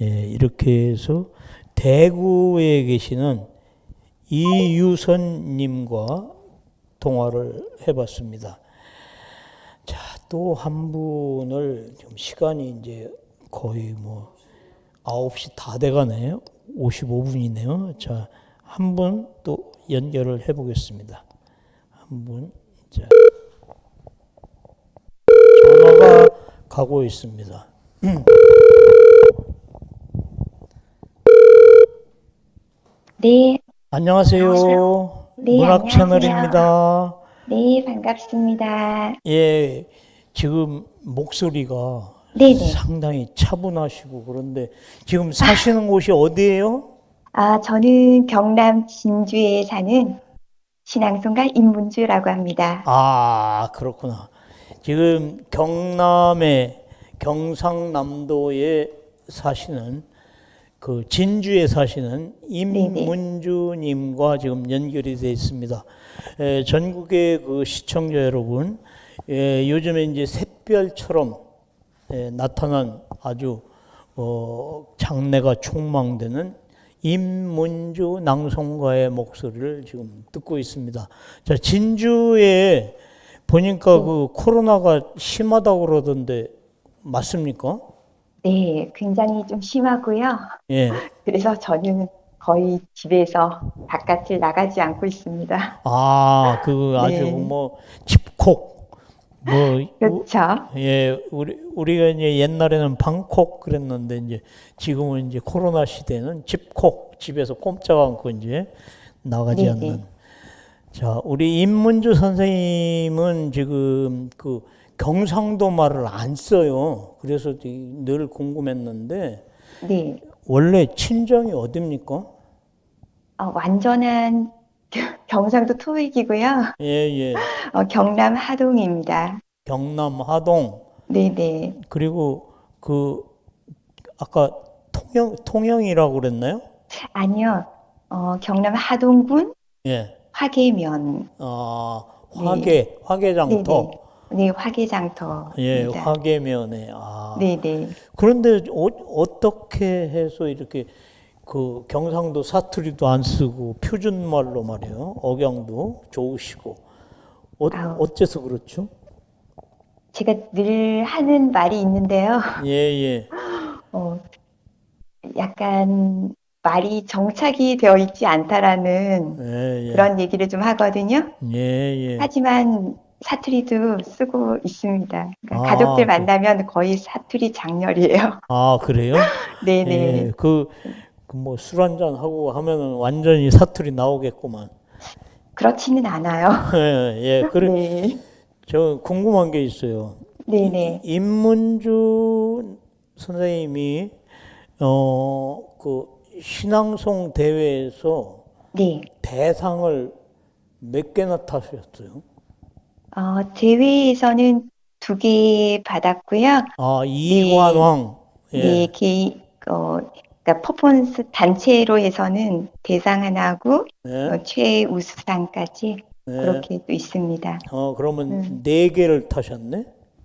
예, 이렇게 해서 대구에 계시는 이유선님과 통화를 해봤습니다. 자, 또 한 분을 좀 시간이 이제 거의 뭐 9시 다 돼가네요. 55분이네요. 자, 한 분 또 연결을 해보겠습니다. 한 분, 자. 전화가 가고 있습니다. 네, 안녕하세요. 네, 문학 안녕하세요. 채널입니다. 네, 반갑습니다. 예, 지금 목소리가 네네. 상당히 차분하시고 그런데 지금 사시는 곳이 어디예요? 아, 저는 경남 진주에 사는 신앙송가 임문주라고 합니다. 아, 그렇구나. 지금 경남의 경상남도에 사시는 그 진주에 사시는 임문주님과 지금 연결이 되어 있습니다. 에, 전국의 그 시청자 여러분, 에, 요즘에 이제 샛별처럼 에, 나타난 아주 어, 장래가 촉망되는 임문주 낭송가의 목소리를 지금 듣고 있습니다. 자, 진주에 보니까 그 코로나가 심하다고 그러던데 맞습니까? 네, 굉장히 좀 심하고요. 예. 그래서 저는 거의 집에서 바깥을 나가지 않고 있습니다. 아, 그 아주 네. 뭐 집콕 뭐 우- 그렇죠? 예, 우리 우리가 이제 옛날에는 방콕 그랬는데 이제 지금은 이제 코로나 시대는 집콕 집에서 꼼짝 않고 이제 나가지 네, 않는. 네. 자, 우리 임문주 선생님은 지금 그 경상도 말을 안 써요. 그래서 늘 궁금했는데 네, 원래 친정이 어딥니까? 어, 완전한 경상도 토익이고요. 예, 예. 어, 경남 하동입니다. 경남 하동 네, 네. 그리고 그 아까 통영 통영이라고 그랬나요? 아니요. 어, 경남 하동군 예. 화계면. 아, 화계 화계장터. 네, 화계장터. 예, 화계면에 아. 네, 네. 그런데 어, 떻게 해서 이렇게 그 경상도 사투리도 안 쓰고 표준말로 말이에요. 억양도 좋으시고 어, 아우. 어째서 그렇죠? 제가 늘 하는 말이 있는데요. 예, 예. 어, 약간 말이 정착이 되어 있지 않다라는 예, 예. 그런 얘기를 좀 하거든요. 예, 예. 하지만 사투리도 쓰고 있습니다. 그러니까 아, 가족들 그- 만나면 거의 사투리 장렬이에요. 아, 그래요? 네, 네. 예, 그, 뭐 술 한잔 하고 하면은 완전히 사투리 나오겠구만. 그렇지는 않아요. 예, 예. 그래, 네. 저 궁금한 게 있어요. 네, 네. 임문주 선생님이 어, 그 신앙송 대회에서 네. 대상을 몇 개나 타셨어요? 어, 대회에서는 두 개 받았고요. 아, 이관왕. 예. 네, 개, 어, 그러니까 퍼포먼스 단체로 해서는 대상 하나하고 예. 어, 최우수상까지 예. 그렇게 또 있습니다. 어, 그러면 음. 네 개를 타셨네?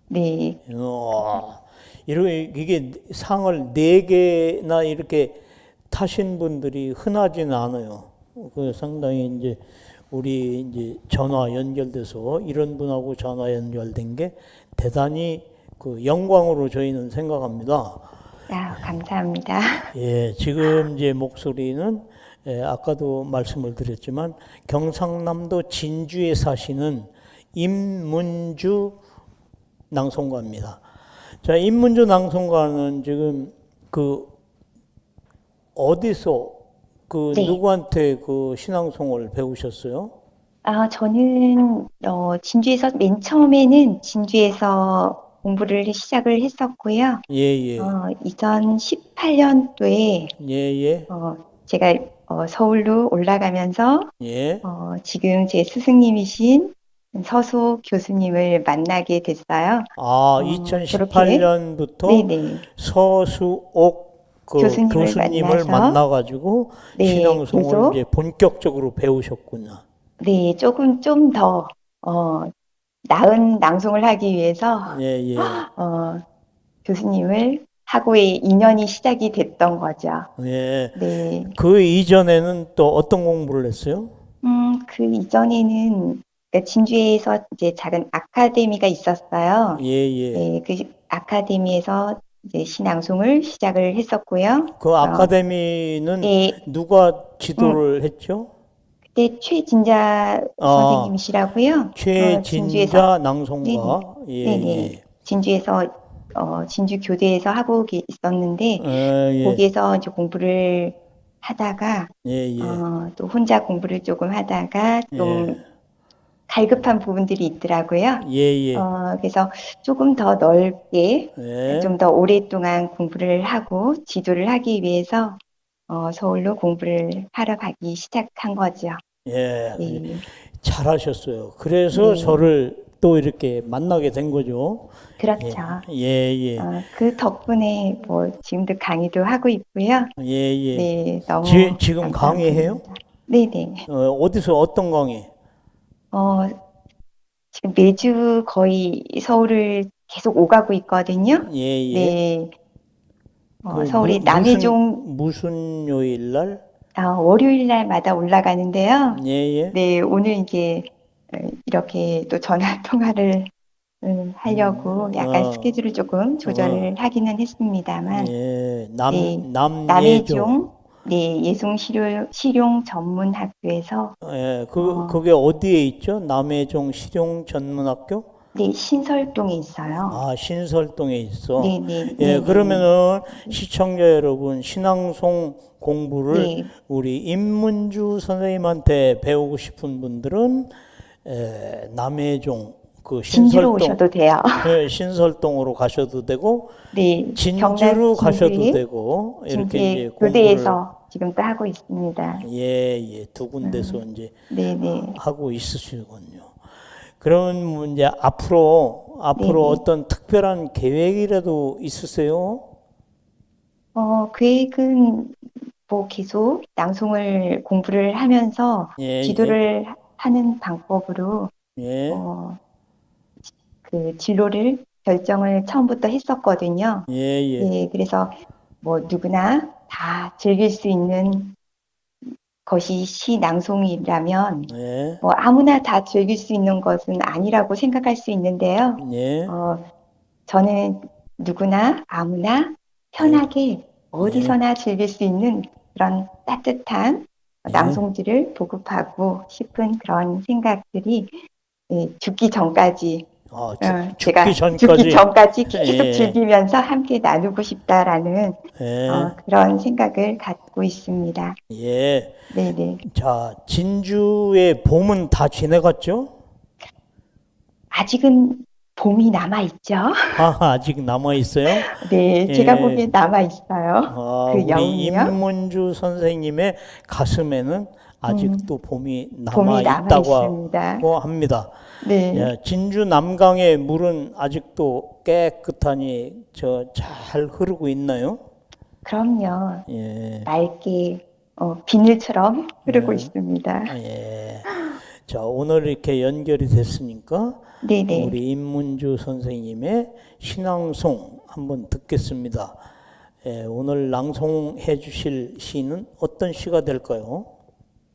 네, 어, 이렇게 이게 상을 네 개나 이렇게 타신 분들이 흔하지는 않아요. 그 상당히 이제 우리 이제 전화 연결돼서 이런 분하고 전화 연결된 게 대단히 그 영광으로 저희는 생각합니다. 아, 감사합니다. 예, 지금 이제 목소리는 예, 아까도 말씀을 드렸지만 경상남도 진주에 사시는 임문주 낭송가입니다. 자, 임문주 낭송가는 지금 그 어디서 그 네. 누구한테 그 신앙송을 배우셨어요? 아, 저는 어, 진주에서 맨 처음에는 진주에서 공부를 시작을 했었고요. 예, 예, 어, 2018년도에 예, 예, 어, 제가 어, 서울로 올라가면서 예. 어, 지금 제 스승님이신 서수 교수님을 만나게 됐어요. 아, 어, 2018년부터 네네. 서수옥 그 교수님을 교수님을 만나서 만나가지고 네, 신앙송을 이제 본격적으로 배우셨군요. 네, 조금 좀 더 어, 나은 낭송을 하기 위해서 예, 예. 어, 교수님을 하고의 인연이 시작이 됐던 거죠. 예. 네. 그 이전에는 또 어떤 공부를 했어요? 음, 그 이전에는 그러니까 진주에서 이제 작은 아카데미가 있었어요. 예, 예. 네, 그 아카데미에서 이제 신앙송을 시작을 했었고요. 그 아카데미는 네, 누가 지도를 했죠? 그때 최진자 아. 선생님이시라고요. 어, 진주에서 최진자 낭송가. 예, 네네. 예. 진주에서 어, 진주 교대에서 하고 계- 있었는데 예, 예. 거기에서 이제 공부를 하다가 예, 예. 어, 또 혼자 공부를 조금 하다가 좀 예. 갈급한 부분들이 있더라고요. 예, 예. 어, 그래서 조금 더 넓게 예. 좀 더 오랫동안 공부를 하고 지도를 하기 위해서 어, 서울로 공부를 하러 가기 시작한 거죠. 예. 네, 잘하셨어요. 그래서 네. 저를 또 이렇게 만나게 된 거죠. 그렇죠. 예, 예. 어, 그 덕분에 뭐 지금도 강의도 하고 있고요. 예, 예. 네, 너무 지- 감사합니다. 강의해요? 네 네. 어, 어디서 어떤 강의? 어, 지금 매주 거의 서울을 계속 오가고 있거든요. 예, 예. 네. 어, 그 서울이 무- 남해종 무슨, 무슨 요일 날? 아, 월요일 날마다 올라가는데요. 예, 예. 네, 오늘 이게 어, 이렇게 또 전화 통화를 음, 하려고 음, 약간 어. 스케줄을 조금 조절을 하기는 했습니다만 예. 남, 네. 남예종. 남해종 네, 예송 실용 실용 전문 학교에서 예, 그, 어. 그게 어디에 있죠? 남해종 실용 전문학교? 네, 신설동에 있어요. 아, 신설동에 있어. 네, 네. 예, 네, 그러면은 시청자 여러분, 신앙송 공부를 네. 우리 임문주 선생님한테 배우고 싶은 분들은 에, 남해종 그 신설동 오셔도 돼요. 예, 신설동으로 가셔도 되고 네, 진주로 가셔도 되고 이렇게 이제 교대에서 지금 또 하고 있습니다. 예, 예, 두 군데서 음. 이제 네, 네. 하고 있으시군요. 그러면 뭐 이제 앞으로 앞으로 네네. 어떤 특별한 계획이라도 있으세요? 어, 계획은 뭐 계속 낭송을 공부를 하면서 예, 지도를 하는 방법으로 예, 어, 그 진로를 결정을 처음부터 했었거든요. 예, 예, 예, 네, 그래서 뭐 누구나 다 즐길 수 있는 것이 시 낭송이라면 예, 뭐 아무나 다 즐길 수 있는 것은 아니라고 생각할 수 있는데요. 예, 어, 저는 누구나 아무나 편하게 어디서나 즐길 수 있는 그런 따뜻한 네. 낭송들을 보급하고 싶은 그런 생각들이 예, 죽기 전까지 아, 어, 죽, 제가 죽기 전까지. 죽기 전까지 계속 예. 즐기면서 함께 나누고 싶다라는 예, 어, 그런 생각을 갖고 있습니다. 예. 네네. 자, 진주의 봄은 다 지나갔죠? 아직은 봄이 남아 있죠? 아, 아직 남아 있어요? 네, 예. 제가 보기엔 남아 있어요. 아, 그 우리 영이요? 임문주 선생님의 가슴에는 아직도 봄이 남아 봄이 남아 있다고. 합니다. 네. 예, 진주 남강의 물은 아직도 깨끗하니 저 잘 흐르고 있나요? 그럼요. 예, 맑게 어, 비늘처럼 흐르고 네. 있습니다. 예. 자, 오늘 이렇게 연결이 됐으니까 네네. 우리 임문주 선생님의 신앙송 한번 듣겠습니다. 예, 오늘 낭송해 주실 시는 어떤 시가 될까요?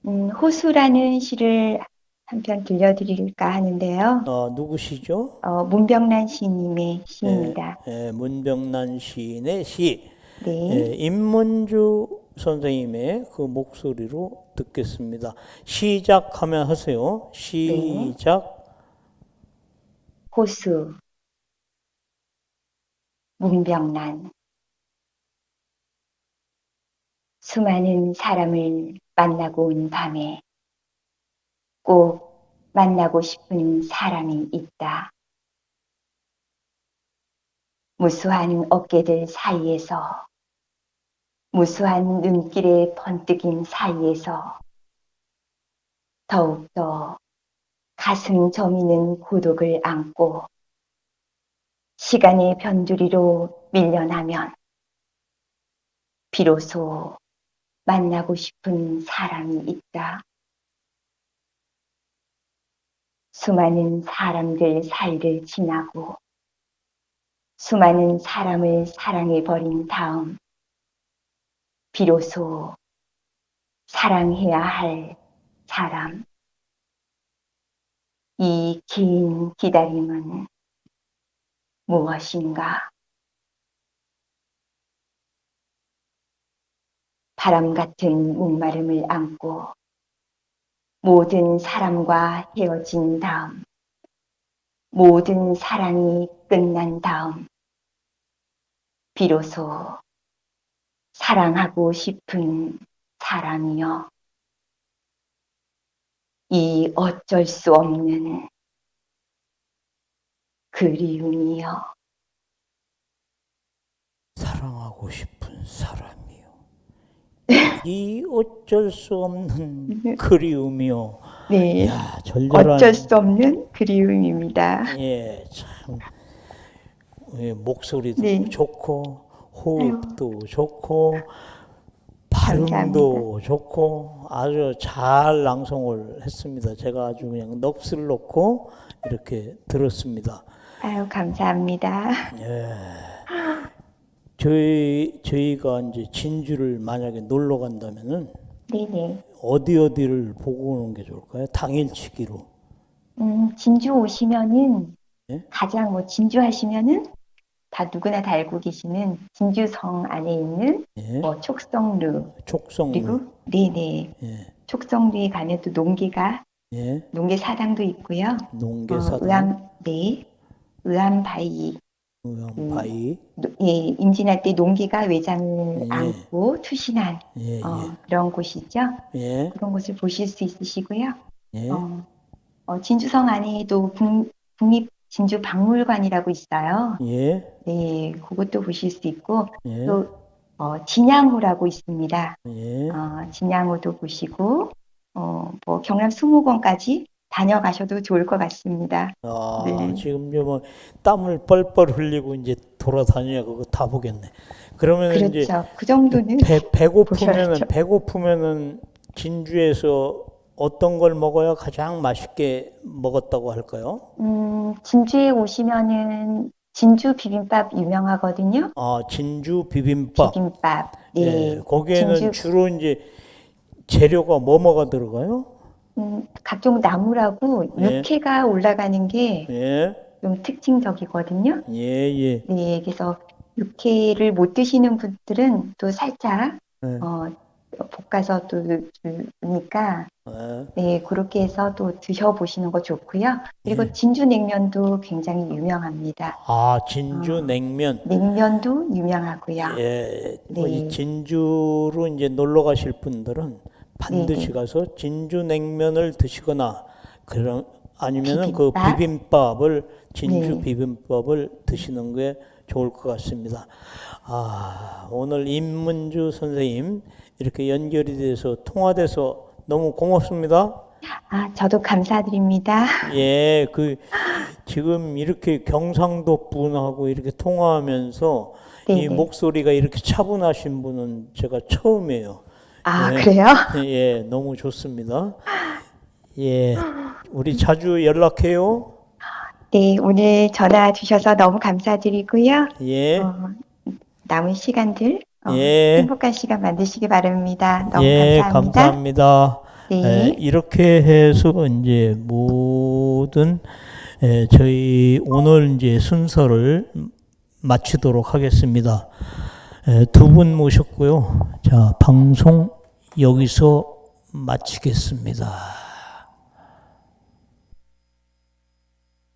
음, 호수라는 시를 한 편 들려드릴까 하는데요. 어, 누구시죠? 어, 문병란 시인님의 시입니다. 예, 문병란 시인의 시. 네. 예, 임문주 선생님의 그 목소리로 듣겠습니다. 시작하면 하세요. 시작. 호수. 문병란. 수많은 사람을 만나고 온 밤에 꼭 만나고 싶은 사람이 있다. 무수한 어깨들 사이에서, 무수한 눈길의 번뜩임 사이에서 더욱더 가슴 저미는 고독을 안고 시간의 변두리로 밀려나면 비로소 만나고 싶은 사람이 있다. 수많은 사람들 사이를 지나고 수많은 사람을 사랑해 버린 다음 비로소 사랑해야 할 사람. 이 긴 기다림은 무엇인가? 바람 같은 목마름을 안고 모든 사람과 헤어진 다음, 모든 사랑이 끝난 다음, 비로소 사랑하고 싶은 사람이여. 이 어쩔 수 없는 그리움이여. 사랑하고 싶은 사람 이 어쩔 수 없는 그리움이요. 네. 야, 절절한 어쩔 수 없는 그리움입니다. 예, 참 예, 목소리도 네. 좋고 호흡도 좋고 발음도 좋고 아주 잘 낭송을 했습니다. 제가 아주 그냥 넋을 놓고 이렇게 들었습니다. 아유, 감사합니다. 예. 저희 저희가 이제 진주를 만약에 놀러 간다면은 네네. 어디 어디를 보고 오는 게 좋을까요? 당일치기로. 음, 진주 오시면은 예? 가장 뭐 진주 하시면은 다 누구나 다 알고 계시는 진주성 안에 있는 예. 뭐 촉성루 촉성. 그리고 네네 예. 촉성루에 가면 또 농계가 예. 농계 사당도 있고요. 어, 농계사당. 의암 네 의암 바위 의암바위. 노- 예, 임진할 때 농계가 외장을 예. 안고 투신한 예, 어, 그런 곳이죠. 예. 그런 곳을 보실 수 있으시고요. 예. 어, 어, 진주성 안에도 국, 국립 진주 박물관이라고 있어요. 예. 네, 그것도 보실 수 있고 예. 또 어, 진양호라고 있습니다. 예. 어, 진양호도 보시고 어, 뭐 경남 수목원까지 다녀가셔도 좋을 것 같습니다. 아, 네. 지금 이제 뭐 땀을 뻘뻘 흘리고 이제 돌아다녀야 그거 다 보겠네. 그러면 이제 그렇죠. 그 정도는 배, 배고프면은 보셔야죠. 배고프면은 진주에서 어떤 걸 먹어야 가장 맛있게 먹었다고 할까요? 음, 진주에 오시면은 진주 비빔밥 유명하거든요. 아, 진주 비빔밥. 비빔밥. 네. 예, 거기에는 진주- 주로 이제 재료가 뭐뭐가 들어가요? 음, 각종 나물하고 예. 육회가 올라가는 게 좀 예. 특징적이거든요. 예, 예. 네, 그래서 육회를 못 드시는 분들은 또 살짝 예. 어, 볶아서 또 주니까 예. 네, 그렇게 해서 또 드셔보시는 거 좋고요. 그리고 예. 진주 냉면도 굉장히 유명합니다. 아, 진주 냉면. 냉면도 유명하고요. 예, 뭐 네. 이 진주로 이제 놀러 가실 분들은 반드시 네, 가서 진주 냉면을 드시거나 그런 아니면은 그 비빔밥? 비빔밥을 진주 네. 비빔밥을 드시는 게 좋을 것 같습니다. 아, 오늘 임문주 선생님 이렇게 연결이 돼서 통화돼서 너무 고맙습니다. 아, 저도 감사드립니다. 예, 그 지금 이렇게 경상도 분하고 이렇게 통화하면서 이 네네. 목소리가 이렇게 차분하신 분은 제가 처음이에요. 아, 네. 그래요? 예, 너무 좋습니다. 예, 우리 자주 연락해요. 네, 오늘 전화 주셔서 너무 감사드리고요. 예, 어, 남은 시간들 어, 예. 행복한 시간 만드시기 바랍니다. 너무 예, 감사합니다. 감사합니다. 네. 예, 이렇게 해서 이제 모든 예, 저희 오늘 이제 순서를 마치도록 하겠습니다. 예, 두분 모셨고요. 자, 방송 여기서 마치겠습니다.